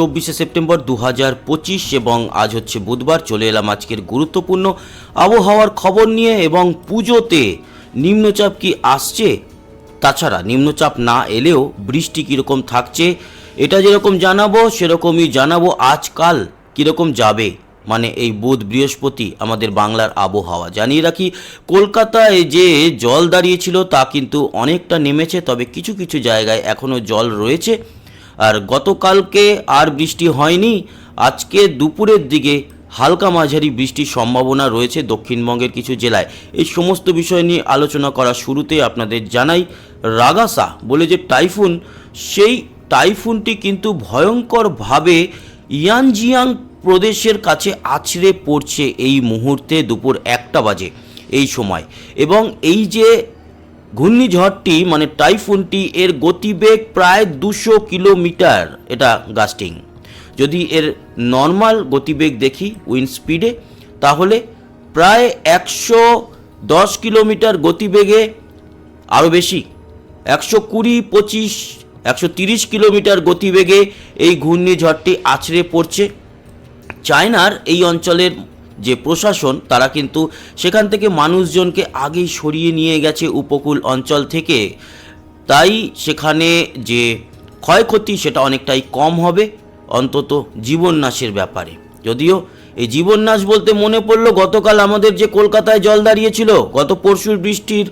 চব্বিশে সেপ্টেম্বর দু পঁচিশ এবং আজ হচ্ছে বুধবার, চলে এলাম আজকের গুরুত্বপূর্ণ আবহাওয়ার খবর নিয়ে এবং পুজোতে নিম্নচাপ কি আসছে? তাছাড়া নিম্নচাপ না এলেও বৃষ্টি কীরকম থাকছে, এটা যেরকম জানাব সেরকমই জানাব আজকাল কীরকম যাবে। মানে এই বুধ বৃহস্পতি আমাদের বাংলার আবহাওয়া। জানিয়ে রাখি, কলকাতায় যে জল দাঁড়িয়েছিল তা কিন্তু অনেকটা নেমেছে, তবে কিছু কিছু জায়গায় এখনও জল রয়েছে। আর গতকালকে আর বৃষ্টি হয়নি, আজকে দুপুরের দিকে হালকা মাঝারি বৃষ্টির সম্ভাবনা রয়েছে দক্ষিণবঙ্গের কিছু জেলায়। এই সমস্ত বিষয় নিয়ে আলোচনা করার শুরুতে আপনাদের জানাই, রাগাসা বলে যে টাইফুন, সেই টাইফুনটি কিন্তু ভয়ঙ্করভাবে ইয়ানজিয়াং প্রদেশের কাছে আছড়ে পড়ছে এই মুহূর্তে দুপুর একটা বাজে এই সময়। এবং এই যে ঘূর্ণিঝড়টি মানে টাইফুনটি, এর গতিবেগ প্রায় দুশো কিলোমিটার। এটা গাস্টিং। যদি এর নর্মাল গতিবেগ দেখি উইন্ড স্পিডে, তাহলে প্রায় একশো দশ কিলোমিটার গতিবেগে আরও বেশি, একশো কুড়ি, পঁচিশ, একশো তিরিশ কিলোমিটার গতিবেগে এই ঘূর্ণিঝড়টি আছড়ে পড়ছে। চায়নার এই অঞ্চলের যে প্রশাসন, তারা কিন্তু সেখান থেকে মানুষজনকে আগেই সরিয়ে নিয়ে গেছে উপকূল অঞ্চল থেকে। তাই সেখানে যে ক্ষয়ক্ষতি, সেটা অনেকটাই কম হবে, অন্তত জীবননাশের ব্যাপারে। যদিও এই জীবননাশ বলতে মনে পড়ল, গতকাল আমাদের যে কলকাতায় জল দাঁড়িয়েছিল, গত পরশুর বৃষ্টির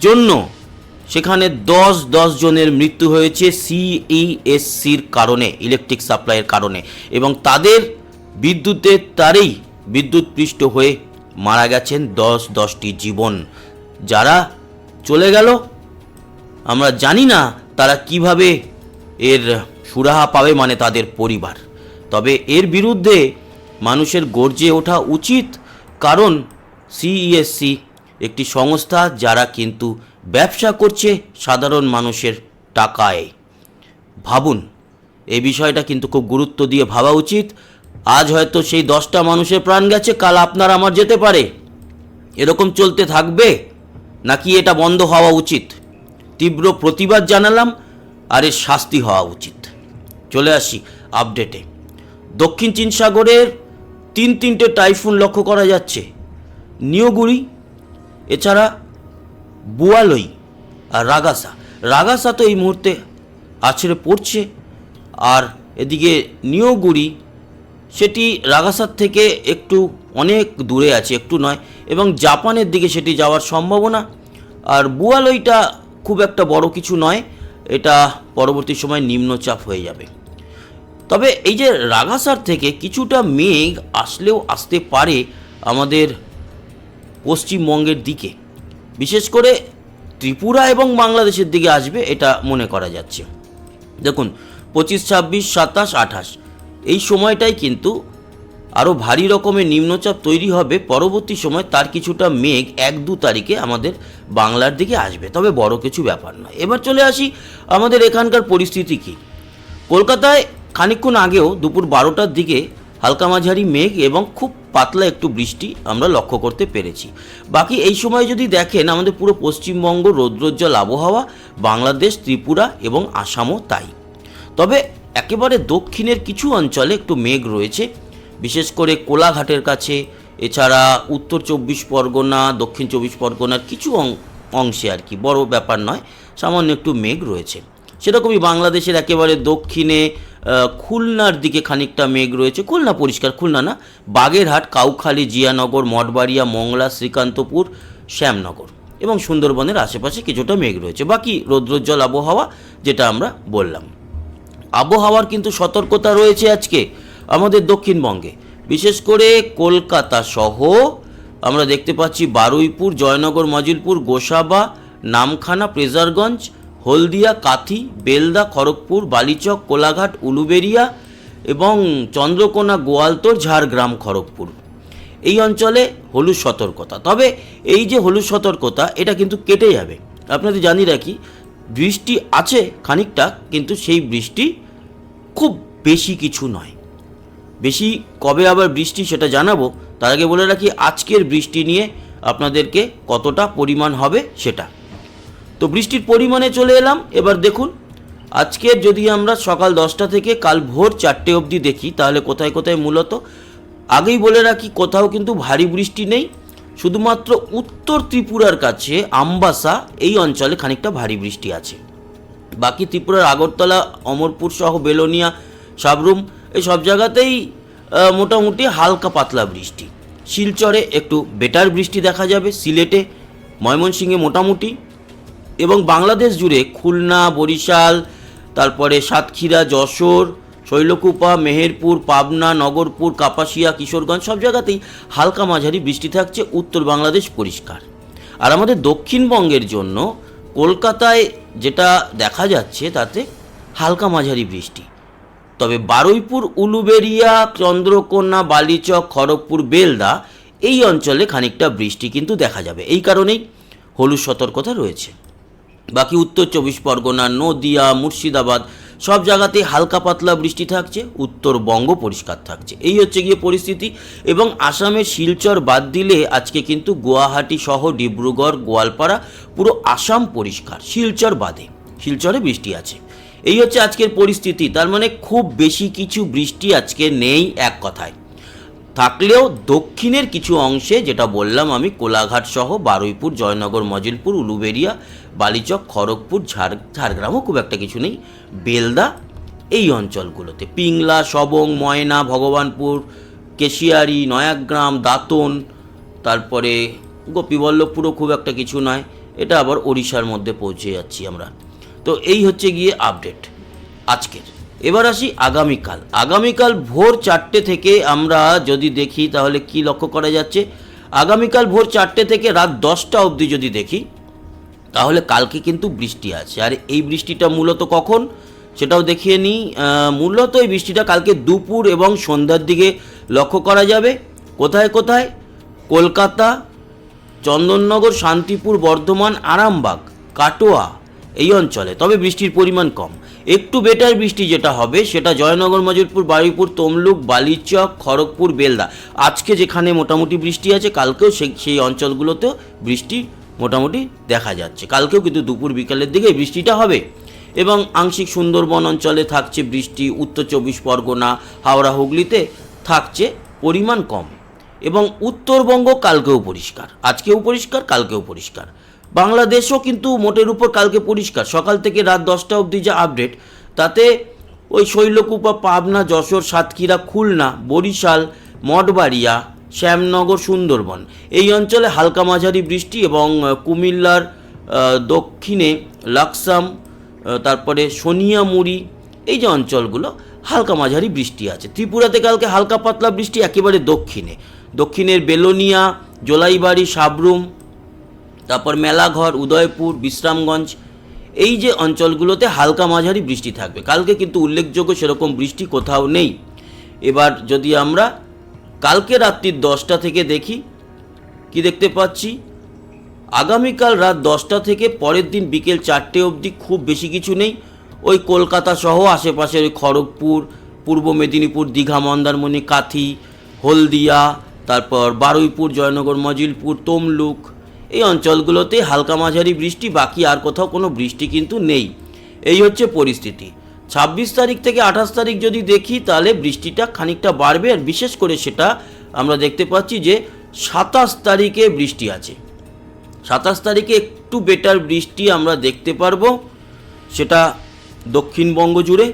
জন্য, সেখানে দশ দশ জনের মৃত্যু হয়েছে সিইএসসির কারণে, ইলেকট্রিক সাপ্লাইয়ের কারণে। এবং তাদের বিদ্যুতের তারেই বিদ্যুৎপৃষ্ট হয়ে মারা গেছেন দশ দশটি জীবন। যারা চলে গেল, আমরা জানি না তারা কীভাবে এর সুরাহা পাবে মানে তাদের পরিবার। তবে এর বিরুদ্ধে মানুষের গর্জে ওঠা উচিত কারণ সিইএসসি একটি সংস্থা যারা কিন্তু ব্যবসা করছে সাধারণ মানুষের টাকায়। ভাবুন, এই বিষয়টা কিন্তু খুব গুরুত্ব দিয়ে ভাবা উচিত। আজ হয়তো সেই দশটা মানুষের প্রাণ গেছে, কাল আপনার আমার যেতে পারে। এরকম চলতে থাকবে? নাকি এটা বন্ধ হওয়া উচিত? তীব্র প্রতিবাদ জানালাম, আর এর শাস্তি হওয়া উচিত। চলে আসি আপডেটে। দক্ষিণ চীন সাগরের তিন তিনটে টাইফুন লক্ষ্য করা যাচ্ছে। নিয়োগুড়ি এছাড়া বুয়ালই আর রাগাসা। রাগাসা তো এই মুহূর্তে আছড়ে পড়ছে, আর এদিকে নিয়োগুড়ি সেটি রাগাসার থেকে একটু অনেক দূরে আছে, একটু নয়, এবং জাপানের দিকে সেটি যাওয়ার সম্ভাবনা। আর বুয়ালইটা খুব একটা বড় কিছু নয়, এটা পরবর্তী সময় নিম্নচাপ হয়ে যাবে। তবে এই যে রাগাসার থেকে কিছুটা মেঘ আসলেও আসতে পারে আমাদের পশ্চিমবঙ্গের দিকে। বিশেষ করে ত্রিপুরা এবং বাংলাদেশের দিকে আসবে, এটা মনে করা যাচ্ছে। দেখুন, পঁচিশ, ছাব্বিশ, সাতাশ, আঠাশ। এই সময়টাই কিন্তু আরও ভারী রকমের নিম্নচাপ তৈরি হবে। পরবর্তী সময় তার কিছুটা মেঘ এক দু তারিখে আমাদের বাংলার দিকে আসবে। তবে বড় কিছু ব্যাপার নয়। এবার চলে আসি আমাদের এখানকার পরিস্থিতি কী? কলকাতায় খানিকক্ষণ আগেও দুপুর বারোটার দিকে হালকা মাঝারি মেঘ এবং খুব পাতলা একটু বৃষ্টি আমরা লক্ষ্য করতে পেরেছি। বাকি এই সময় যদি দেখেন, আমাদের পুরো পশ্চিমবঙ্গ রৌদ্রোজ্জ্বল আবহাওয়া, বাংলাদেশ, ত্রিপুরা এবং আসামও তাই। তবে একেবারে দক্ষিণের কিছু অঞ্চলে একটু মেঘ রয়েছে, বিশেষ করে কোলাঘাটের কাছে, এছাড়া উত্তর চব্বিশ পরগনা, দক্ষিণ চব্বিশ পরগনার কিছু অংশে আর কি, বড় ব্যাপার নয়, সামান্য একটু মেঘ রয়েছে। সেরকমই বাংলাদেশের একেবারে দক্ষিণে খুলনার দিকে খানিকটা মেঘ রয়েছে, খুলনা পরিষ্কার, খুলনা না, বাগেরহাট, কাউখালী, জিয়ানগর, মঠবাড়িয়া, মংলা, শ্রীকান্তপুর, শ্যামনগর এবং সুন্দরবনের আশেপাশে কিছুটা মেঘ রয়েছে। বাকি রৌদ্রোজ্জ্বল আবহাওয়া, যেটা আমরা বললাম। আবহাওয়ার কিন্তু সতর্কতা রয়েছে আজকে আমাদের দক্ষিণবঙ্গে। বিশেষ করে কলকাতা সহ আমরা দেখতে পাচ্ছি বারুইপুর, জয়নগর, মজিলপুর, গোসাবা, নামখানা, প্রেজারগঞ্জ, হলদিয়া, কাথি, বেলদা, খড়গপুর, বালিচক, কোলাঘাট, উলুবেরিয়া এবং চন্দ্রকোনা, গোয়ালতোর, ঝাড়গ্রাম, খড়গপুর। এই অঞ্চলে হলুদ সতর্কতা। তবে এই যে হলুদ সতর্কতা, এটা কিন্তু কেটে যাবে। আপনাদের জানি রাখি, বৃষ্টি আছে খানিকটা, কিন্তু সেই বৃষ্টি খুব বেশি কিছু নয়। বেশি কবে আবার বৃষ্টি সেটা জানাব, তার আগে বলে রাখি আজকের বৃষ্টি নিয়ে আপনাদেরকে কতটা পরিমাণ হবে সেটা। তো বৃষ্টির পরিমাণে চলে এলাম, এবার দেখুন আজকের যদি আমরা সকাল দশটা থেকে কাল ভোর চারটে অবধি দেখি, তাহলে কোথায় কোথায় মূলত, আগেই বলে রাখি কোথাও কিন্তু ভারী বৃষ্টি নেই, শুধুমাত্র উত্তর ত্রিপুরার কাছে, আমবাসা, এই অঞ্চলে খানিকটা ভারী বৃষ্টি আছে। বাকি ত্রিপুরার আগরতলা, অমরপুর সহ বেলোনিয়া, সাবরুম, এই সব জায়গাতেই মোটামুটি হালকা পাতলা বৃষ্টি। শিলচরে একটু বেটার বৃষ্টি দেখা যাবে, সিলেটে, ময়মনসিংহে মোটামুটি, এবং বাংলাদেশ জুড়ে খুলনা, বরিশাল, তারপরে সাতক্ষীরা, যশোর, শৈলকুপা, মেহেরপুর, পাবনা, নগরপুর, কাপাসিয়া, কিশোরগঞ্জ, সব জায়গাতেই হালকা মাঝারি বৃষ্টি থাকছে, উত্তর বাংলাদেশ পরিষ্কার। আর আমাদের দক্ষিণবঙ্গের জন্য কলকাতায় যেটা দেখা যাচ্ছে তাতে হালকা মাঝারি বৃষ্টি। তবে বারুইপুর, উলুবেরিয়া, চন্দ্রকোনা, বালিচক, খড়গপুর, বেলদা এই অঞ্চলে খানিকটা বৃষ্টি কিন্তু দেখা যাবে। এই কারণেই হলুদ সতর্কতা রয়েছে। বাকি উত্তর চব্বিশ পরগনা, নদিয়া, মুর্শিদাবাদ সব জায়গাতেই হালকা পাতলা বৃষ্টি থাকছে উত্তরবঙ্গ পরিষ্কার থাকছে। এই হচ্ছে গিয়ে পরিস্থিতি এবং আসামের শিলচর বাদ দিলে আজকে কিন্তু গুয়াহাটি সহ ডিব্রুগড়, গোয়ালপাড়া পুরো আসাম পরিষ্কার, শিলচর বাদে। শিলচরে বৃষ্টি আছে। এই হচ্ছে আজকের পরিস্থিতি। তার মানে খুব বেশি কিছু বৃষ্টি আজকে নেই এক কথায়। থাকলেও দক্ষিণের কিছু অংশে, যেটা বললাম আমি, কোলাঘাট সহ বারুইপুর, জয়নগর, মজিলপুর উলুবেরিয়া বালিচক, খড়গপুর, ঝাড়, ঝাড়গ্রামও খুব একটা কিছু নেই। বেলদা, এই অঞ্চলগুলোতে। পিংলা, সবং, ময়না, ভগবানপুর, কেশিয়ারি, নয়াগ্রাম, দাঁতন, তারপরে গোপীবল্লভপুরও খুব একটা কিছু নয়। এটা আবার ওড়িশার মধ্যে পৌঁছে যাচ্ছি আমরা। তো এই হচ্ছে গিয়ে আপডেট আজকের। এবার আসি আগামীকাল। আগামীকাল ভোর চারটে থেকে আমরা যদি দেখি তাহলে কি লক্ষ্য করা যাচ্ছে? আগামীকাল ভোর চারটে থেকে রাত দশটা অবধি যদি দেখি, তাহলে কালকে কিন্তু বৃষ্টি আছে। আর এই বৃষ্টিটা মূলত কখন? সেটাও দেখিয়ে নিই মূলত এই বৃষ্টিটা কালকে দুপুর এবং সন্ধ্যার দিকে লক্ষ্য করা যাবে। কোথায় কোথায়? কলকাতা, চন্দননগর, শান্তিপুর, বর্ধমান, আরামবাগ, কাটোয়া, এই অঞ্চলে। তবে বৃষ্টির পরিমাণ কম। একটু বেটার বৃষ্টি যেটা হবে, সেটা জয়নগর মজিলপুর বারুইপুর, তমলুক, বালিচক, খড়গপুর, বেলদা। আজকে যেখানে মোটামুটি বৃষ্টি আছে, কালকেও সেই সেই অঞ্চলগুলোতেও বৃষ্টি মোটামুটি দেখা যাচ্ছে। কালকেও কিন্তু দুপুর বিকালের দিকে বৃষ্টিটা হবে। এবং আংশিক সুন্দরবন অঞ্চলে থাকছে বৃষ্টি, উত্তর চব্বিশ পরগনা, হাওড়া, হুগলিতে থাকছে পরিমাণ কম। এবং উত্তরবঙ্গ কালকেও পরিষ্কার। আজকেও পরিষ্কার, কালকেও পরিষ্কার। বাংলাদেশও কিন্তু মোটের উপর কালকে পরিষ্কার। সকাল থেকে রাত দশটা অবধি যা আপডেট তাতে ওই শৈলকুপা, পাবনা, যশোর, সাতক্ষীরা, খুলনা, বরিশাল, মঠবাড়িয়া, শ্যামনগর, সুন্দরবন এই অঞ্চলে হালকা মাঝারি বৃষ্টি এবং কুমিল্লার দক্ষিণে লাকসাম তারপরে সোনিয়ামুড়ি এই যে অঞ্চলগুলো হালকা মাঝারি বৃষ্টি আছে। ত্রিপুরাতে কালকে হালকা পাতলা বৃষ্টি একেবারে দক্ষিণে। দক্ষিণের বেলোনিয়া, জোলাইবাড়ি, সাবরুম তারপর মেলাঘর, উদয়পুর, বিশ্রামগঞ্জ, এই যে অঞ্চলগুলোতে হালকা মাঝারি বৃষ্টি থাকবে। কালকে কিন্তু উল্লেখযোগ্য সেরকম বৃষ্টি কোথাও নেই। এবার যদি আমরা কালকে রাত্রির দশটা থেকে দেখি, কি দেখতে পাচ্ছি? আগামীকাল রাত দশটা থেকে পরের দিন বিকেল চারটে অবধি খুব বেশি কিছু নেই। ওই কলকাতা সহ আশেপাশের ওই খড়গপুর, পূর্ব মেদিনীপুর, দীঘা, মন্দারমণি, কাথি, হলদিয়া, তারপর বারুইপুর, জয়নগর, মজিলপুর, তমলুক এই অঞ্চলগুলোতে হালকা মাঝারি বৃষ্টি, বাকি আর কোথাও কোনো বৃষ্টি কিন্তু নেই। এই হচ্ছে পরিস্থিতি। ছাব্বিশ তারিখ থেকে আঠাশ তারিখ যদি দেখি, তাহলে বৃষ্টিটা খানিকটা বাড়বে আর বিশেষ করে সেটা আমরা দেখতে পাচ্ছি যে সাতাশ তারিখে বৃষ্টি আছে। সাতাশ তারিখে একটু বেটার বৃষ্টি আমরা দেখতে পারব। সেটা দক্ষিণবঙ্গ জুড়ে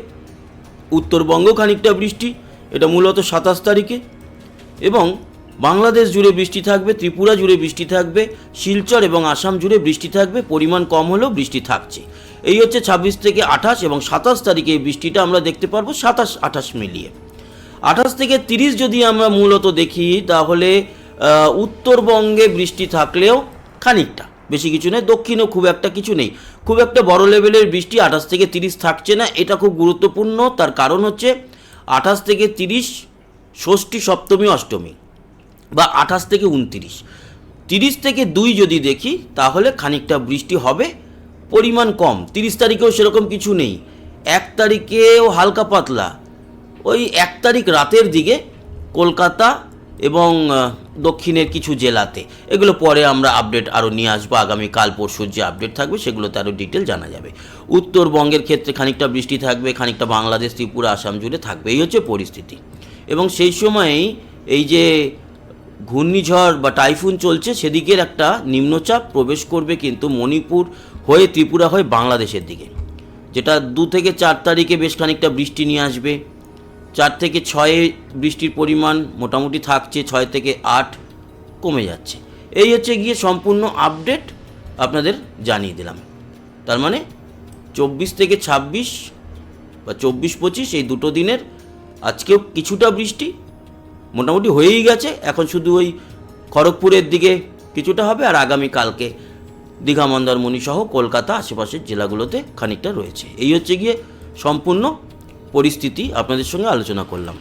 উত্তরবঙ্গ খানিকটা বৃষ্টি, এটা মূলত সাতাশ তারিখে। এবং বাংলাদেশ জুড়ে বৃষ্টি থাকবে, ত্রিপুরা জুড়ে বৃষ্টি থাকবে, শিলচর এবং আসাম জুড়ে বৃষ্টি থাকবে, পরিমাণ কম হলেও বৃষ্টি থাকছে। এই হচ্ছে ছাব্বিশ থেকে আঠাশ এবং সাতাশ তারিখে এই বৃষ্টিটা আমরা দেখতে পারব সাতাশ, আঠাশ মিলিয়ে। আঠাশ থেকে তিরিশ যদি আমরা মূলত দেখি, তাহলে উত্তরবঙ্গে বৃষ্টি থাকলেও খানিকটা, বেশি কিছু নেই দক্ষিণেও খুব একটা কিছু নেই। খুব একটা বড় লেভেলের বৃষ্টি আঠাশ থেকে তিরিশ থাকছে না, এটা খুব গুরুত্বপূর্ণ, তার কারণ হচ্ছে আঠাশ থেকে তিরিশ ষষ্ঠী সপ্তমী, অষ্টমী। বা আঠাশ থেকে উনতিরিশ। তিরিশ থেকে দুই যদি দেখি, তাহলে খানিকটা বৃষ্টি হবে, পরিমাণ কম। তিরিশ তারিখেও সেরকম কিছু নেই। এক তারিখেও হালকা পাতলা। ওই এক তারিখ রাতের দিকে কলকাতা এবং দক্ষিণের কিছু জেলাতে। এগুলো পরে আমরা আপডেট আরও নিয়ে আসব। আগামী কাল পরশুর যে আপডেট থাকবে, সেগুলোতে আরও ডিটেল জানা যাবে। উত্তরবঙ্গের ক্ষেত্রে খানিকটা বৃষ্টি থাকবে, খানিকটা বাংলাদেশ, ত্রিপুরা, আসাম জুড়ে থাকবে। এই হচ্ছে পরিস্থিতি। এবং সেই সময়েই এই যে ঘূর্ণিঝড় বা টাইফুন চলছে, সেদিকের একটা নিম্নচাপ প্রবেশ করবে কিন্তু মণিপুর হয়ে ত্রিপুরা হয়ে বাংলাদেশের দিকে। যেটা দু থেকে চার তারিখে বেশ খানিকটা বৃষ্টি নিয়ে আসবে। চার থেকে ছয়ে বৃষ্টির পরিমাণ মোটামুটি থাকছে, ছয় থেকে আট কমে যাচ্ছে। এই হচ্ছে গিয়ে সম্পূর্ণ আপডেট আপনাদের জানিয়ে দিলাম। তার মানে চব্বিশ থেকে ছাব্বিশ বা চব্বিশ পঁচিশ এই দুটো দিনের আজকেও কিছুটা বৃষ্টি মোটামুটি হয়েই গেছে। এখন শুধু ওই খড়গপুরের দিকে কিছুটা হবে আর আগামী কালকে দীঘা মন্দারমণি সহ কলকাতা আশেপাশের জেলাগুলোতে খানিকটা রয়েছে। এই হচ্ছে গিয়ে সম্পূর্ণ পরিস্থিতি আপনাদের সঙ্গে আলোচনা করলাম।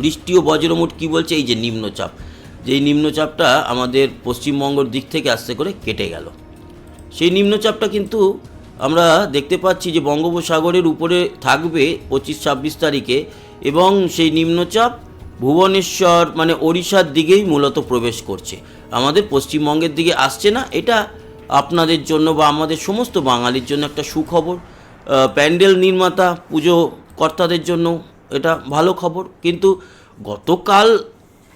বৃষ্টি ও বজ্রমুট কী বলছে? এই যে নিম্নচাপ। যেই নিম্নচাপটা আমাদের পশ্চিমবঙ্গর দিক থেকে আস্তে করে কেটে গেল। সেই নিম্নচাপটা কিন্তু আমরা দেখতে পাচ্ছি যে বঙ্গোপসাগরের উপরে থাকবে পঁচিশ ছাব্বিশ তারিখে এবং সেই নিম্নচাপ ভুবনেশ্বর মানে ওড়িশার দিকেই মূলত প্রবেশ করছে। আমাদের পশ্চিমবঙ্গের দিকে আসছে না, এটা আপনাদের জন্য বা আমাদের সমস্ত বাঙালির জন্য একটা সুখবর। প্যান্ডেল নির্মাতা, পুজো কর্তাদের জন্য এটা ভালো খবর। কিন্তু গতকাল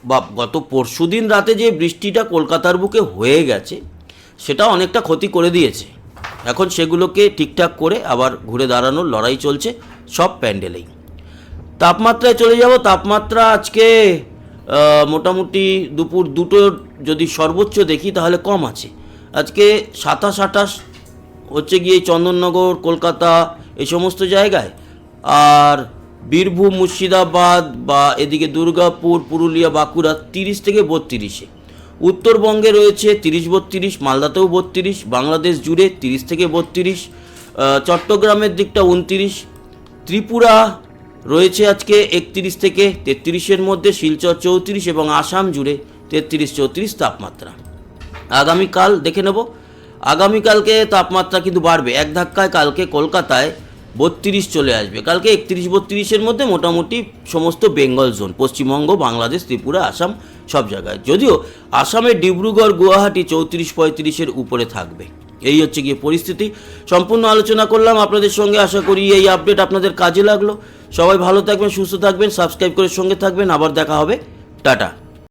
বা গত পরশুদিন রাতে যে বৃষ্টিটা কলকাতার বুকে হয়ে গেছে, সেটা অনেকটা ক্ষতি করে দিয়েছে। এখন সেগুলোকে ঠিকঠাক করে আবার ঘুরে দাঁড়ানোর লড়াই চলছে সব প্যান্ডেলেই। তাপমাত্রায় চলে যাব। তাপমাত্রা আজকে মোটামুটি দুপুর দুটো যদি সর্বোচ্চ দেখি তাহলে কম আছে। আজকে সাতাশ আঠাশ হচ্ছে গিয়ে চন্দননগর, কলকাতা এই সমস্ত জায়গায়। আর বীরভূম, মুর্শিদাবাদ বা এদিকে দুর্গাপুর, পুরুলিয়া, বাঁকুড়া তিরিশ থেকে বত্রিশে। উত্তরবঙ্গে রয়েছে তিরিশ বত্রিশ, মালদাতেও বত্রিশ, বাংলাদেশ জুড়ে তিরিশ থেকে বত্রিশ চট্টগ্রামের দিকটা উনতিরিশ, ত্রিপুরা রয়েছে আজকে একত্রিশ থেকে তেত্রিশের মধ্যে শিলচর চৌত্রিশ এবং আসাম জুড়ে তেত্রিশ চৌত্রিশ তাপমাত্রা। আগামীকাল দেখে নেব। আগামীকালকে তাপমাত্রা কিন্তু বাড়বে। এক ধাক্কায় কালকে কলকাতায় বত্রিশ চলে আসবে। কালকে একত্রিশ বত্রিশের মধ্যে মোটামুটি সমস্ত বেঙ্গল জোন, পশ্চিমবঙ্গ, বাংলাদেশ, ত্রিপুরা, আসাম সব জায়গায়। যদিও আসামের ডিব্রুগড়, গুয়াহাটি চৌত্রিশ পঁয়ত্রিশের উপরে থাকবে। এই হচ্ছে গিয়ে পরিস্থিতি। সম্পূর্ণ আলোচনা করলাম আপনাদের সঙ্গে, আশা করি এই আপডেট আপনাদের কাজে লাগল। সবাই ভালো থাকবেন, সুস্থ থাকবেন সাবস্ক্রাইব করে সঙ্গে থাকবেন। আবার দেখা হবে। টাটা।